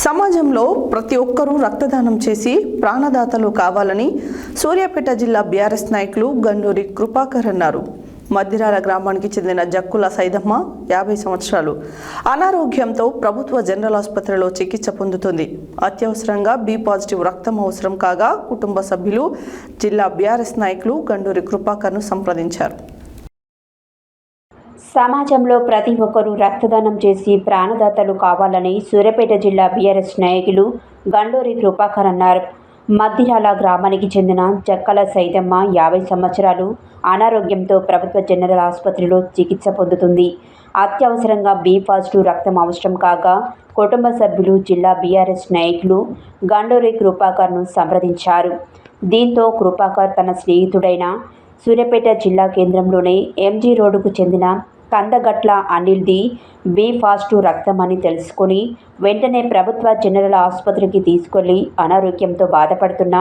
సమాజంలో ప్రతి ఒక్కరూ రక్తదానం చేసి ప్రాణదాతలు కావాలని సూర్యాపేట జిల్లా బీఆర్ఎస్ నాయకులు గండూరి కృపాకర్ అన్నారు. మద్దిరాల గ్రామానికి చెందిన జక్కుల సైదమ్మ యాభై సంవత్సరాలు. అనారోగ్యంతో ప్రభుత్వ జనరల్ ఆసుపత్రిలో చికిత్స పొందుతుంది. అత్యవసరంగా బి పాజిటివ్ రక్తం అవసరం కాగా కుటుంబ సభ్యులు జిల్లా బీఆర్ఎస్ నాయకులు గండూరి కృపాకర్ను సంప్రదించారు. సమాజంలో ప్రతి ఒక్కరూ రక్తదానం చేసి ప్రాణదాతలు కావాలని సూర్యాపేట జిల్లా బీఆర్ఎస్ నాయకులు గండూరి కృపాకర్ అన్నారు. మద్దిరాల గ్రామానికి చెందిన జక్కల సైతమ్మ యాభై సంవత్సరాలు అనారోగ్యంతో ప్రభుత్వ జనరల్ ఆసుపత్రిలో చికిత్స పొందుతుంది. అత్యవసరంగా బి పాజిటివ్ రక్తం అవసరం కాగా కుటుంబ సభ్యులు జిల్లా బీఆర్ఎస్ నాయకులు గండూరి కృపాకర్ను సంప్రదించారు. దీంతో కృపాకర్ తన స్నేహితుడైన సూర్యాపేట జిల్లా కేంద్రంలోని ఎంజీ రోడ్డుకు చెందిన కందగట్ల అనిల్ది బి ఫాస్టు రక్తం అని తెలుసుకొని వెంటనే ప్రభుత్వ జనరల్ ఆసుపత్రికి తీసుకెళ్ళి అనారోగ్యంతో బాధపడుతున్న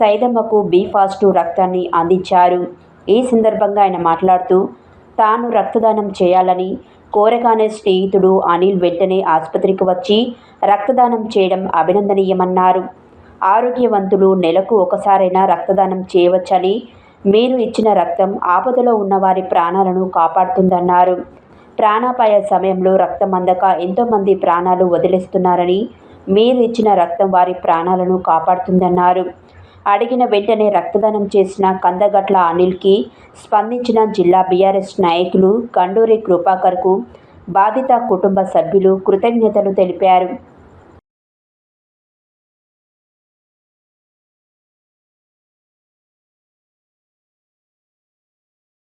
సైదమ్మకు బి ఫాస్ట్ రక్తాన్ని అందించారు. ఈ సందర్భంగా ఆయన మాట్లాడుతూ తాను రక్తదానం చేయాలని కోరగానే స్నేహితుడు అనిల్ వెంటనే ఆసుపత్రికి వచ్చి రక్తదానం చేయడం అభినందనీయమన్నారు. ఆరోగ్యవంతులు నెలకు ఒకసారైనా రక్తదానం చేయవచ్చని మీరు ఇచ్చిన రక్తం ఆపదలో ఉన్న వారి ప్రాణాలను కాపాడుతుందన్నారు. ప్రాణాపాయ సమయంలో రక్తం అందక ఎంతోమంది ప్రాణాలు వదిలేస్తున్నారని మీరు ఇచ్చిన రక్తం వారి ప్రాణాలను కాపాడుతుందన్నారు. అడిగిన వెంటనే రక్తదానం చేసిన కందగట్ల అనిల్కి స్పందించిన జిల్లా బీఆర్ఎస్ నాయకులు గండూరి కృపాకర్కు బాధిత కుటుంబ సభ్యులు కృతజ్ఞతలు తెలిపారు.